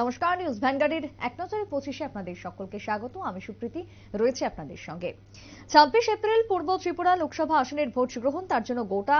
নমস্কার নিউজ ভ্যানগার্ডের এক নজরে পঁচিশে আপনাদের সকলকে স্বাগত। আমি সুপ্রীতি, রয়েছে আপনাদের সঙ্গে। ছাব্বিশ এপ্রিল পূর্ব ত্রিপুরা লোকসভা আসনের ভোট গ্রহণ, তার জন্য গোটা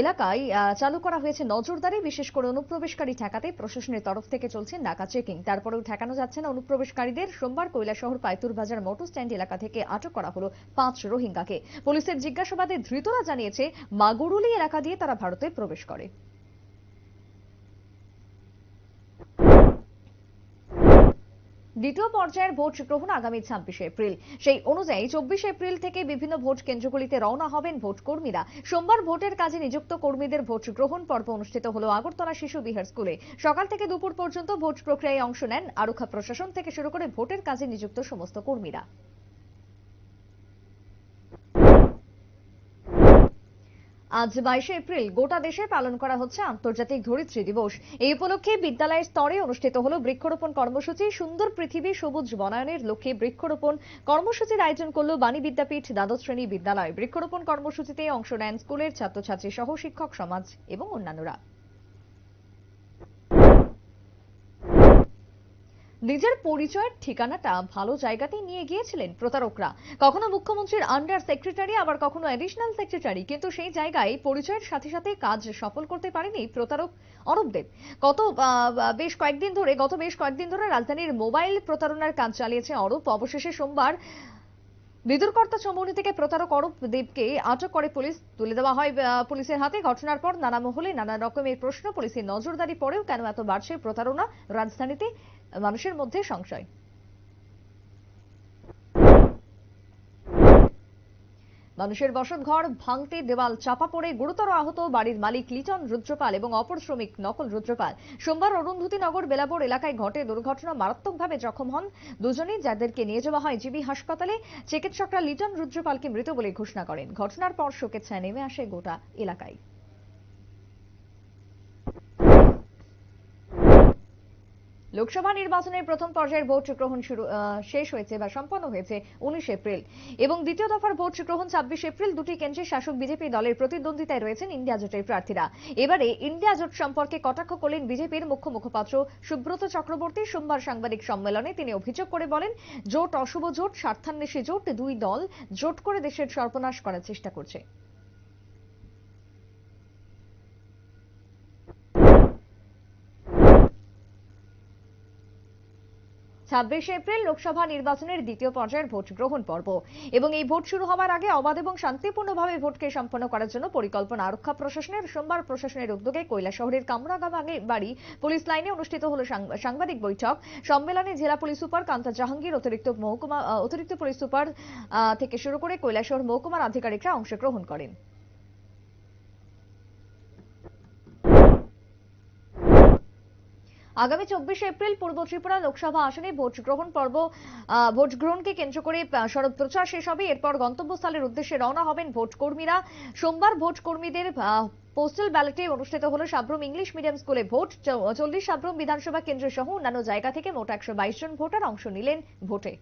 এলাকায় চালু করা হয়েছে নজরদারি, বিশেষ করে অনুপ্রবেশকারী ঠেকাতে প্রশাসনের তরফ থেকে চলছে নাকা চেকিং। তারপরেও ঠেকানো যাচ্ছে না অনুপ্রবেশকারীদের। সোমবার কৈলাসহর পাইতুর বাজার মোটর স্ট্যান্ড এলাকা থেকে আটক করা হলো পাঁচ রোহিঙ্গাকে। পুলিশের জিজ্ঞাসাবাদে ধৃতরা জানিয়েছে, মাগুরুলি এলাকা দিয়ে তারা ভারতে প্রবেশ করে। দ্বিতীয় পর্যায়ের ভোট গ্রহণ আগামী ছাব্বিশে এপ্রিল। সেই অনুযায়ী চব্বিশে এপ্রিল থেকে বিভিন্ন ভোট কেন্দ্রগুলিতে রওনা হবেন ভোট কর্মীরা। সোমবার ভোটের কাজে নিযুক্ত কর্মীদের ভোট গ্রহণ পর্ব অনুষ্ঠিত হল আগরতলা শিশু বিহার স্কুলে। সকাল থেকে দুপুর পর্যন্ত ভোট প্রক্রিয়ায় অংশ নেন আরক্ষা প্রশাসন থেকে শুরু করে ভোটের কাজে নিযুক্ত সমস্ত কর্মীরা। আজ বাইশে এপ্রিল গোটা দেশে পালন করা হচ্ছে আন্তর্জাতিক ধরিত্রী দিবস। এই উপলক্ষে বিদ্যালয়ের স্তরে অনুষ্ঠিত হল বৃক্ষরোপণ কর্মসূচি। সুন্দর পৃথিবী সবুজ বনায়নের লক্ষ্যে বৃক্ষরোপণ কর্মসূচির আয়োজন করল বাণী বিদ্যাপীঠ দ্বাদশ শ্রেণি বিদ্যালয়। বৃক্ষরোপণ কর্মসূচিতে অংশ নেন স্কুলের ছাত্রছাত্রী সহ শিক্ষক সমাজ এবং অন্যান্যরা। নিজের পরিচয়ের ঠিকানাটা ভালো জায়গাতেই নিয়ে গিয়েছিলেন প্রতারকরা। কখনো মুখ্যমন্ত্রীর আন্ডার সেক্রেটারি আবার কখনো অ্যাডিশনাল সেক্রেটারি কিন্তু সেই জায়গায় পরিচয়ের সাথে সাথে কাজ সফল করতে পারেনি প্রতারক অরূপদেব গত বেশ কয়েকদিন ধরে, গত বেশ কয়েকদিন ধরে রাজধানীর মোবাইল প্রতারণার কাজ চালিয়েছে অরূপ। অবশেষে সোমবার বিদুরকর্তা চৌমুহনী থেকে প্রতারক অরূপ দেবকে আটক করে পুলিশ। তুলে দেওয়া হয় পুলিশের হাতে। ঘটনার পর নানা মহলে নানা রকমের প্রশ্ন, পুলিশের নজরদারি পরেও কেন এত বাড়ছে প্রতারণা রাজধানীতে? মানুষের মধ্যে সংশয়। মানুষের বসত ঘর ভাঙতে দেওয়াল চাপা পড়ে গুরুতর আহত বাড়ির মালিক লিটন রুদ্রপাল এবং অপর শ্রমিক নকল রুদ্রপাল। সোমবার অরুন্ধতিনগর বেলাবোর এলাকায় ঘটে দুর্ঘটনা মারাত্মকভাবে জখম হন। দুজনেই যাদেরকে নিয়ে যাওয়া হয় জিবি হাসপাতালে, চিকিৎসকরা লিটন রুদ্রপালকে মৃত বলে ঘোষণা করেন। ঘটনার পর শোকের ছায়া নেমে আসে গোটা এলাকায়। লোকসভা নির্বাচনের প্রথম পর্যায়ের ভোট গ্রহণ শুরু শেষ হয়েছে বা সম্পন্ন হয়েছে উনিশ এপ্রিল। এবং দ্বিতীয় দফার ভোট গ্রহণ ছাব্বিশ এপ্রিল দুটি কেন্দ্রের শাসক বিজেপি দলের প্রতিদ্বন্দ্বিতায় রয়েছেন ইন্ডিয়া জোটের প্রার্থীরা। এবারে ইন্ডিয়া জোট সম্পর্কে কটাক্ষ করলেন বিজেপির মুখ্য মুখপাত্র সুব্রত চক্রবর্তী। সোমবার সাংবাদিক সম্মেলনে তিনি অভিযোগ করে বলেন, জোট অশুভ জোট, স্বার্থান্বেষী জোট, দুই দল জোট করে দেশের সর্বনাশ করার চেষ্টা করছে। ছাব্বিশে এপ্রিল লোকসভা নির্বাচনের দ্বিতীয় পর্যায়ের ভোট গ্রহণ পর্ব। এবং এই ভোট শুরু হওয়ার আগে অবাধ এবং শান্তিপূর্ণভাবে ভোটকে সম্পন্ন করার জন্য পরিকল্পনা আরক্ষা প্রশাসনের, সোমবার প্রশাসনের উদ্যোগে শহরের কামরাগাবাগে বাড়ি পুলিশ লাইনে অনুষ্ঠিত হলো সাংবাদিক বৈঠক। সম্মেলনে জেলা পুলিশ সুপার কান্তা জাহাঙ্গীর, অতিরিক্ত মহকুমা অতিরিক্ত পুলিশ সুপার থেকে শুরু করে কৈলাসহর মহকুমার আধিকারিকরা অংশগ্রহণ করেন। আগামী চব্বিশে এপ্রিল পূর্ব ত্রিপুরা লোকসভা আসনে ভোট গ্রহণ পর্ব ভোট গ্রহণকে কেন্দ্র করে সড়ক প্রচার শেষ হবে। এরপর গন্তব্যস্থলের উদ্দেশ্যে রওনা হবেন ভোট কর্মীরা সোমবার ভোট কর্মীদের পোস্টাল ব্যালটে অনুষ্ঠিত হল সাব্রুম ইংলিশ মিডিয়াম স্কুলে ভোট। চল্লিশ সাব্রুম বিধানসভা কেন্দ্র সহ অন্যান্য জায়গা থেকে মোট একশো বাইশ জন ভোটার অংশ নিলেন ভোটে।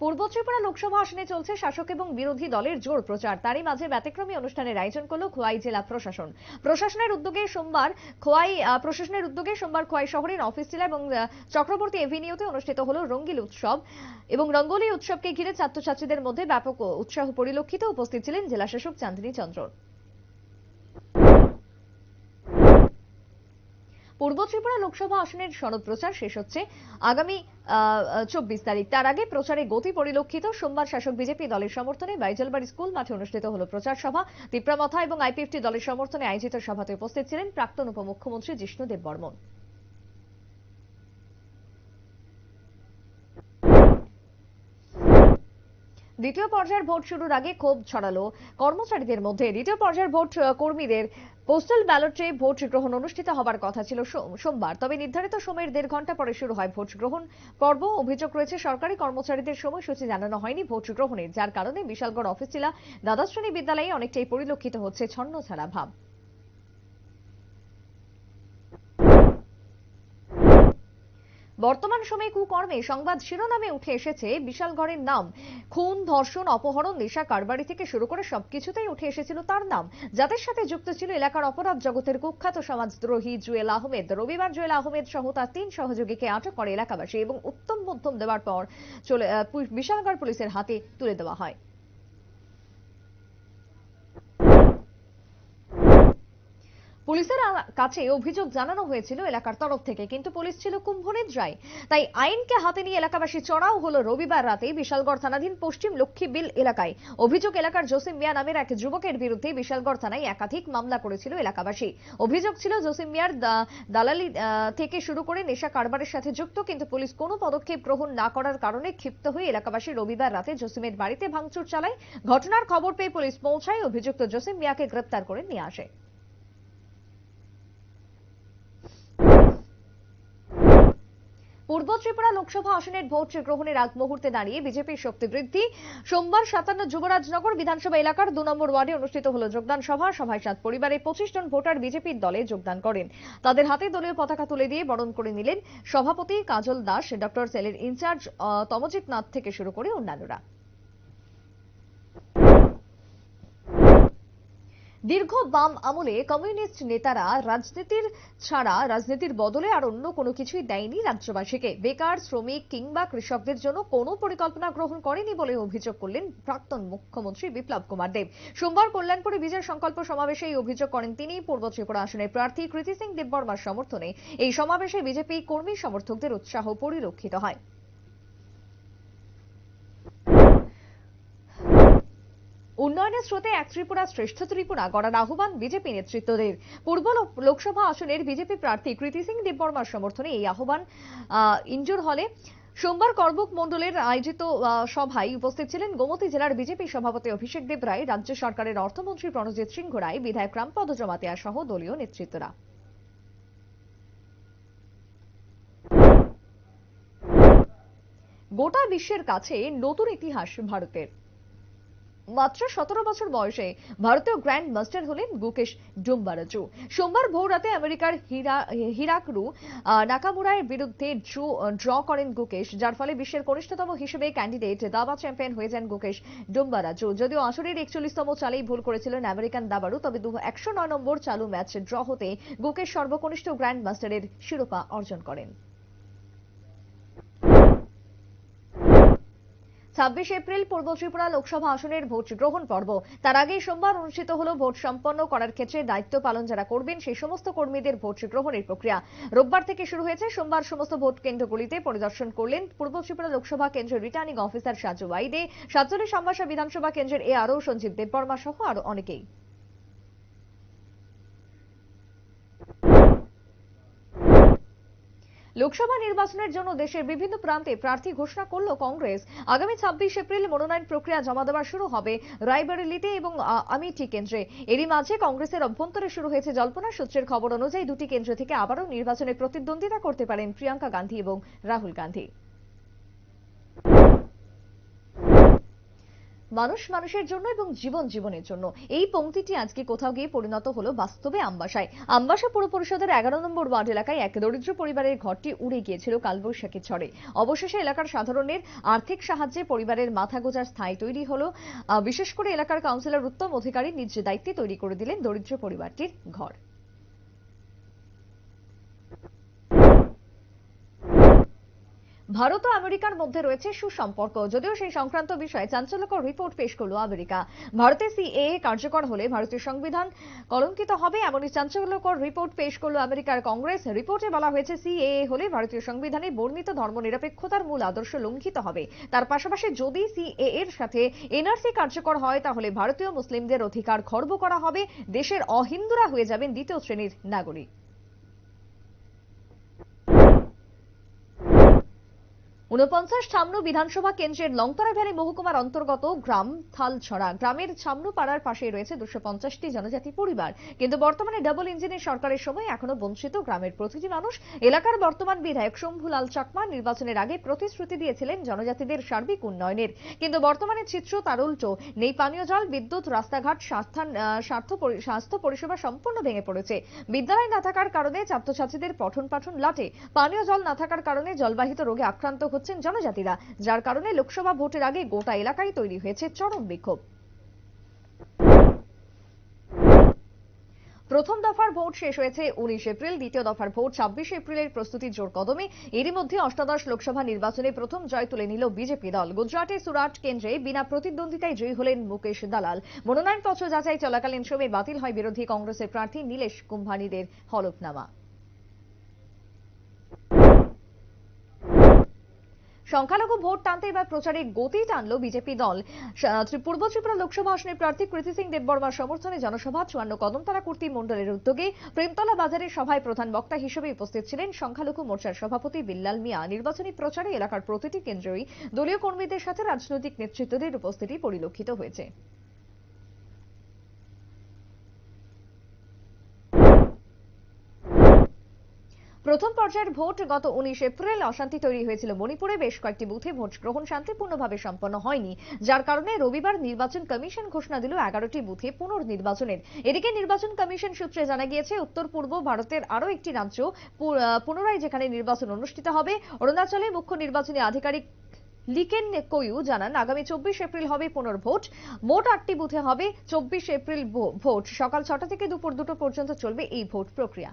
পূর্ব ত্রিপুরা লোকসভা আসনে চলছে শাসক এবং বিরোধী দলের জোর প্রচার। তারই মাঝে ব্যতিক্রমী অনুষ্ঠানের আয়োজন করল খোয়াই জেলা প্রশাসন। প্রশাসনের উদ্যোগে সোমবার খোয়াই প্রশাসনের উদ্যোগে সোমবার খোয়াই শহরের অফিস জেলা এবং চক্রবর্তী এভিনিউতে অনুষ্ঠিত হল রঙ্গিল উৎসব এবং রঙ্গোলি উৎসবকে ঘিরে ছাত্রছাত্রীদের মধ্যে ব্যাপক উৎসাহ পরিলক্ষিত উপস্থিত ছিলেন জেলা শাসক চান্দিনী চন্দ্র। পূর্ব ত্রিপুরা লোকসভা আসনের সনদ প্রচার শেষ হচ্ছে আগামী চব্বিশ তারিখ। তার আগে প্রচারে গতি পরিলক্ষিত সোমবার শাসক বিজেপি দলের সমর্থনে বাইজলবাড়ি স্কুল মাঠে অনুষ্ঠিত হল প্রচার সভা। তিপ্রামথা এবং আইপিএফটি দলের সমর্থনে আয়োজিত সভাতে উপস্থিত ছিলেন প্রাক্তন উপমুখ্যমন্ত্রী জিষ্ণুদেব বর্মন দ্বিতীয় পর্যায়ের ভোট শুরুর আগে ক্ষোভ ছড়ালো। কর্মচারীদের মধ্যে দ্বিতীয় পর্যায়ের ভোট কর্মীদের পোস্টাল ব্যালটে ভোট গ্রহণ অনুষ্ঠিত হবার কথা ছিল সোমবার। তবে নির্ধারিত সময়ের দেড় ঘণ্টা পরে শুরু হয় ভোট গ্রহণ পর্ব। অভিযোগ রয়েছে, সরকারি কর্মচারীদের সময়সূচি জানানো হয়নি ভোট গ্রহণের। যার কারণে বিশালগড় অফিস জেলা দ্বাদশ শ্রেণি বিদ্যালয়ে অনেকটাই পরিলক্ষিত হচ্ছে ছন্ন ছাড়া ভাব। বর্তমান সময়ে কুকর্মে সংবাদ শিরোনামে উঠে এসেছে বিশালগড়ের নাম। খুন, ধর্ষণ, অপহরণ, নেশা, কারবারি থেকে শুরু করে সবকিছুতেই উঠে এসেছিল তার নাম। যাদের সাথে যুক্ত ছিল এলাকার অপরাধ জগতের কুখ্যাত সমাজদ্রোহী জুয়েল আহমেদ। রবিবার জুয়েল আহমেদ সহ তার তিন সহযোগীকে আটক করে এলাকাবাসী এবং উত্তম মধ্যম দেওয়ার পর চলে বিশালগড় পুলিশের হাতে তুলে দেওয়া হয়। পুলিশের কাছে অভিযোগ জানানো হয়েছিল এলাকার তরফ থেকে, কিন্তু পুলিশ ছিল কুম্ভনিদ্রায় তাই আইনকে হাতে নিয়ে এলাকাবাসী চড়াও হলো রবিবার রাতে বিশালগড় থানাধীন পশ্চিম লক্ষ্মী বিল এলাকায়। অভিযোগ এলাকার জসিম মিয়া নামের এক যুবকের বিরুদ্ধে বিশালগড় থানায় একাধিক মামলা করেছিল এলাকাবাসী। অভিযোগ ছিল জসিম মিয়ার দালালি থেকে শুরু করে নেশা কারবারের সাথে যুক্ত, কিন্তু পুলিশ কোনো পদক্ষেপ গ্রহণ না করার কারণে ক্ষিপ্ত হয়ে এলাকাবাসী রবিবার রাতে জসিমের বাড়িতে ভাঙচুর চালায়। ঘটনার খবর পেয়ে পুলিশ পৌঁছায়। অভিযুক্ত জসিম মিয়াকে গ্রেপ্তার করে নিয়ে আসে। পূর্ব ত্রিপুরা লোকসভা আসনের ভোট গ্রহণের আগ মুহূর্তে দাঁড়িয়ে বিজেপির শক্তি বৃদ্ধি। সোমবার সাতান্ন যুবরাজনগর বিধানসভা এলাকার দু নম্বর ওয়ার্ডে অনুষ্ঠিত হল যোগদান সভা। সভায় সাত পরিবারের পঁচিশ জন ভোটার বিজেপির দলে যোগদান করেন। তাদের হাতে দলীয় পতাকা তুলে দিয়ে বরণ করে নিলেন সভাপতি কাজল দাস, ডক্টর সেলের ইনচার্জ তমজিৎ নাথ থেকে শুরু করে অন্যান্যরা। দীর্ঘ বাম আমলে কমিউনিস্ট নেতারা রাজনীতির ছাড়া রাজনীতির বদলে আর অন্য কোনো কিছুই দেয়নি রাজ্যবাসীকে। বেকার, শ্রমিক কিংবা কৃষকদের জন্য কোনো পরিকল্পনা গ্রহণ করেনি বলে অভিযোগ করলেন প্রাক্তন মুখ্যমন্ত্রী বিপ্লব কুমার দেব। সোমবার কল্যাণপুরে বিজয় সংকল্প সমাবেশে এই অভিযোগ করেন তিনি। পূর্ব ত্রিপুরা আসনের প্রার্থী কৃতি সিং দেববর্মার সমর্থনে এই সমাবেশে বিজেপি কর্মী সমর্থকদের উৎসাহ পরিলক্ষিত হয়। উন্নয়নের স্রোতে এক ত্রিপুরা শ্রেষ্ঠ ত্রিপুরা গড়ার আহ্বান বিজেপি নেতৃত্বদের। পূর্ব লোকসভা আসনের বিজেপি প্রার্থী কৃতি সিং দেববর্মার সমর্থনে এই আহ্বান আহ, ইনজোর হলে। সোমবার করবুক মণ্ডলের আয়োজিত সভায় উপস্থিত ছিলেন গোমতী জেলার বিজেপি সভাপতি অভিষেক দেব রায় রাজ্য সরকারের অর্থমন্ত্রী প্রণজিৎ সিংহ রায় বিধায়ক রামপদ জমাতিয়া সহ দলীয় নেতৃত্বরা। গোটা বিশ্বের কাছে নতুন ইতিহাস ভারতের। মাত্র সতেরো বছর বয়সে ভারতীয় গ্র্যান্ড মাস্টার হলেন গুকেশ ডুম্বারাজু। সোমবার ভোর রাতে আমেরিকার হিরা- হিরাকরু আহ, নাকামুরার বিরুদ্ধে ড্র করেন গুকেশ যার ফলে বিশ্বের কনিষ্ঠতম হিসেবে ক্যান্ডিডেট দাবা চ্যাম্পিয়ন হয়ে যান গুকেশ ডুম্বারাজু। যদিও আসরের একচল্লিশতম চালেই ভুল করেছিলেন আমেরিকান দাবারু তবে দু একশো নম্বর চালু ম্যাচ ড্র হতে গুকেশ সর্বকনিষ্ঠ গ্র্যান্ড মাস্টারের শিরোপা অর্জন করেন। ছাব্বিশ এপ্রিল পূর্ব ত্রিপুরা লোকসভা আসনের ভোট গ্রহণ পর্ব। তার আগেই সোমবার অনুষ্ঠিত হল ভোট সম্পন্ন করার ক্ষেত্রে দায়িত্ব পালন যারা করবেন, সেই সমস্ত কর্মীদের ভোট গ্রহণের প্রক্রিয়া। রোববার থেকে শুরু হয়েছে সোমবার সমস্ত ভোট কেন্দ্রগুলিতে পরিদর্শন করলেন পূর্ব ত্রিপুরা লোকসভা কেন্দ্রের রিটার্নিং অফিসার সাজু ওয়াইদে সাতচল্লিশ আমবাসা বিধানসভা কেন্দ্রের এ আরও সঞ্জীব দেববর্মা সহ আরও অনেকেই। লোকসভা নির্বাচনের জন্য দেশের বিভিন্ন প্রান্তে প্রার্থী ঘোষণা করল কংগ্রেস। আগামী ছাব্বিশ এপ্রিল মনোনয়ন প্রক্রিয়া জমা দেওয়া শুরু হবে রায়বারেলিতে এবং আমিটি কেন্দ্রে। এরই মাঝে কংগ্রেসের অভ্যন্তরে শুরু হয়েছে জল্পনা সূত্রের খবর অনুযায়ী দুটি কেন্দ্র থেকে আবারও নির্বাচনে প্রতিদ্বন্দ্বিতা করতে পারেন প্রিয়াঙ্কা গান্ধী এবং রাহুল গান্ধী। মানুষ মানুষের জন্য এবং জীবন জীবনের জন্য। এই পংক্তিটি আজকে কোথাও গিয়ে পরিণত হলো বাস্তবে আমবাসায় আমবাসা পুর পরিষদের এগারো নম্বর ওয়ার্ড এলাকায় এক দরিদ্র পরিবারের ঘরটি উড়ে গিয়েছিল কালবৈশাখী ঝড়ে। অবশেষে এলাকার সাধারণের আর্থিক সাহায্যে পরিবারের মাথা গোজার স্থায়ী তৈরি হলো। বিশেষ করে এলাকার কাউন্সিলর উত্তম অধিকারী নিজ দায়িত্বে তৈরি করে দিলেন দরিদ্র পরিবারটির ঘর। ভারত ও আমেরিকার মধ্যে রয়েছে সুসম্পর্ক। যদিও সেই সংক্রান্ত বিষয়ে চাঞ্চল্যকর রিপোর্ট পেশ করল আমেরিকা। ভারতে সিএএ কার্যকর হলে ভারতীয় সংবিধান কলঙ্কিত হবে এমনই চাঞ্চল্যকর রিপোর্ট পেশ করল আমেরিকার কংগ্রেস। রিপোর্টে বলা হয়েছে সিএএ হলে ভারতীয় সংবিধানে বর্ণিত ধর্মনিরপেক্ষতার মূল আদর্শ লঙ্ঘিত হবে। তার পাশাপাশি যদি সিএএ এর সাথে এনআরসি কার্যকর হয়, তাহলে ভারতীয় মুসলিমদের অধিকার খর্ব করা হবে। দেশের অহিন্দুরা হয়ে যাবেন দ্বিতীয় শ্রেণির নাগরিক। উনপঞ্চাশ ছামনু বিধানসভা কেন্দ্রের লংতরা ভ্যালি মহকুমার অন্তর্গত গ্রাম থালছড়া। গ্রামের ছামনু পাড়ার পাশে রয়েছে দুশো পঞ্চাশটি জনজাতি পরিবার। কিন্তু বর্তমানে ডাবল ইঞ্জিনের সরকারের সময় এখনও বঞ্চিত গ্রামের প্রতিটি মানুষ। এলাকার বর্তমান বিধায়ক শম্ভুলাল চাকমা নির্বাচনের আগে প্রতিশ্রুতি দিয়েছিলেন জনজাতিদের সার্বিক উন্নয়নের। কিন্তু বর্তমানে চিত্র তার উল্টো। নেই পানীয় জল, বিদ্যুৎ, রাস্তাঘাট স্বাস্থ্য পরিষেবা সম্পূর্ণ ভেঙে পড়েছে। বিদ্যালয় না থাকার কারণে ছাত্রছাত্রীদের পঠন পাঠন লাটে। পানীয় জল না থাকার কারণে জলবাহিত রোগে আক্রান্ত হচ্ছেন জনজাতিরা, যার কারণে লোকসভা ভোটের আগে গোটা এলাকায় তৈরি হয়েছে চরম বিক্ষোভ। প্রথম দফার ভোট শেষ হয়েছে উনিশ এপ্রিল, দ্বিতীয় দফার ভোট ছাব্বিশ এপ্রিলের প্রস্তুতি জোর কদমে। এরই মধ্যে অষ্টাদশ লোকসভা নির্বাচনে প্রথম জয় তুলে নিল বিজেপি দল। গুজরাটের সুরাট কেন্দ্রে বিনা প্রতিদ্বন্দ্বিতায় জয়ী হলেন মুকেশ দালাল। মনোনয়নপত্র যাচাই চলাকালীন সময়ে বাতিল হয় বিরোধী কংগ্রেসের প্রার্থী নীলেশ কুম্ভানিদের হলফনামা। সংখ্যালঘু ভোট টানতে এবার প্রচারে গতি টানল বিজেপি দল। পূর্ব ত্রিপুরা লোকসভা আসনের প্রার্থী কৃতি সিং দেববর্মার সমর্থনে জনসভা, চুয়ান্ন কদমতলা কুর্তি মণ্ডলের উদ্যোগে প্রেমতলা বাজারের সভায় প্রধান বক্তা হিসেবে উপস্থিত ছিলেন সংখ্যালঘু মোর্চার সভাপতি বিল্লাল মিয়া। নির্বাচনী প্রচারে এলাকার প্রতিটি কেন্দ্রেই দলীয় কর্মীদের সাথে রাজনৈতিক নেতৃত্বদের উপস্থিতি পরিলক্ষিত হয়েছে। প্রথম পর্যায়ের ভোট গত উনিশ এপ্রিল অশান্তি তৈরি হয়েছিল মণিপুরে। বেশ কয়েকটি বুথে ভোট গ্রহণ শান্তিপূর্ণভাবে সম্পন্ন হয়নি। যার কারণে রবিবার নির্বাচন কমিশন ঘোষণা দিল এগারোটি বুথে পুনর্নির্বাচনের। এদিকে নির্বাচন কমিশন সূত্রে জানা গিয়েছে, উত্তর পূর্ব ভারতের আরও একটি রাজ্য পুনরায় যেখানে নির্বাচন অনুষ্ঠিত হবে। অরুণাচলে মুখ্য নির্বাচনী আধিকারিক লিকেন কোয়ু জানান, আগামী চব্বিশ এপ্রিল হবে পুনর্ভোট। মোট আটটি বুথে হবে চব্বিশ এপ্রিল ভোট। সকাল ছটা থেকে দুপুর দুটো পর্যন্ত চলবে এই ভোট প্রক্রিয়া।